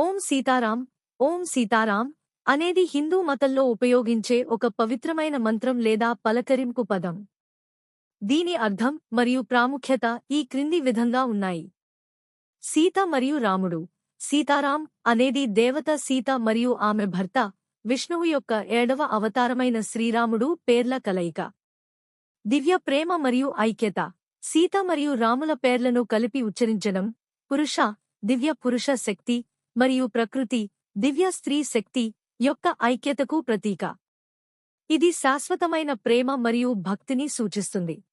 ఓం సీతారాం ఓం సీతారాం అనేది హిందూ మతంలో ఉపయోగించే ఒక పవిత్రమైన మంత్రం లేదా పలకరింపు పదం. దీని అర్థం మరియు ప్రాముఖ్యత ఈ క్రింది విధంగా ఉన్నాయి. సీత మరియు రాముడు సీతారాం అనేది దేవత సీత మరియు ఆమె భర్త విష్ణువు యొక్క ఏడవ అవతారమైన శ్రీరాముడు పేర్ల కలయిక. దివ్య ప్రేమ మరియు ఐక్యత సీత మరియు రాముల పేర్లను కలిపి ఉచ్చరించడం పురుష దివ్య పురుష శక్తి మరియు ప్రకృతి దివ్య స్త్రీ శక్తి యొక్క ఐక్యతకు ప్రతీక. ఇది శాశ్వతమైన ప్రేమ మరియు భక్తిని సూచిస్తుంది.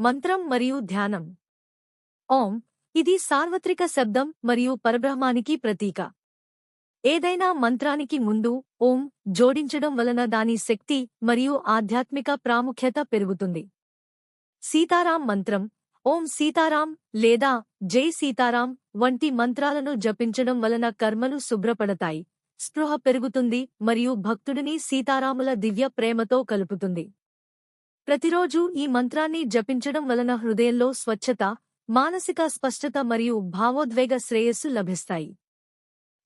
మంత్రం మరియు ధ్యానం. ఓం. ఇది సార్వత్రిక శబ్దం మరియు పరబ్రహ్మానికి ప్రతీక. ఏదైనా మంత్రానికి ముందు ఓం జోడించడం వలన దాని శక్తి మరియు ఆధ్యాత్మిక ప్రాముఖ్యత పెరుగుతుంది. సీతారాం మంత్రం. ఓం సీతారాం లేదా జై సీతారాం వంటి మంత్రాలను జపించడం వలన కర్మలు శుభ్రపడతాయి. స్పృహ పెరుగుతుంది మరియు భక్తుడిని సీతారాముల దివ్య ప్రేమతో కలుపుతుంది. ప్రతిరోజూ ఈ మంత్రాన్ని జపించడం వలన హృదయంలో స్వచ్ఛత మానసిక స్పష్టత మరియు భావోద్వేగ శ్రేయస్సు లభిస్తాయి.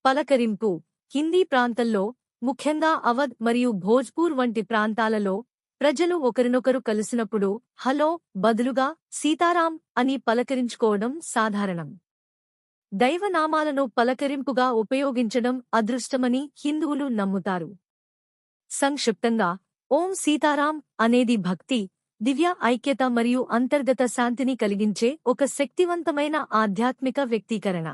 పలకరింపు హిందీ ప్రాంతంలో ముఖ్యంగా అవధ్ మరియు భోజ్పూర్ వంటి ప్రాంతాలలో ప్రజలు ఒకరినొకరు కలిసినప్పుడు హలో బదులుగా సీతారాం అని పలకరించుకోవడం సాధారణం. దైవనామాలను పలకరింపుగా ఉపయోగించడం అదృష్టమని హిందువులు నమ్ముతారు. సంక్షిప్తంగా ఓం సీతారాం అనేది భక్తి దివ్య ఐక్యత మరియు అంతర్గత శాంతిని కలిగించే ఒక శక్తివంతమైన ఆధ్యాత్మిక వ్యక్తీకరణ.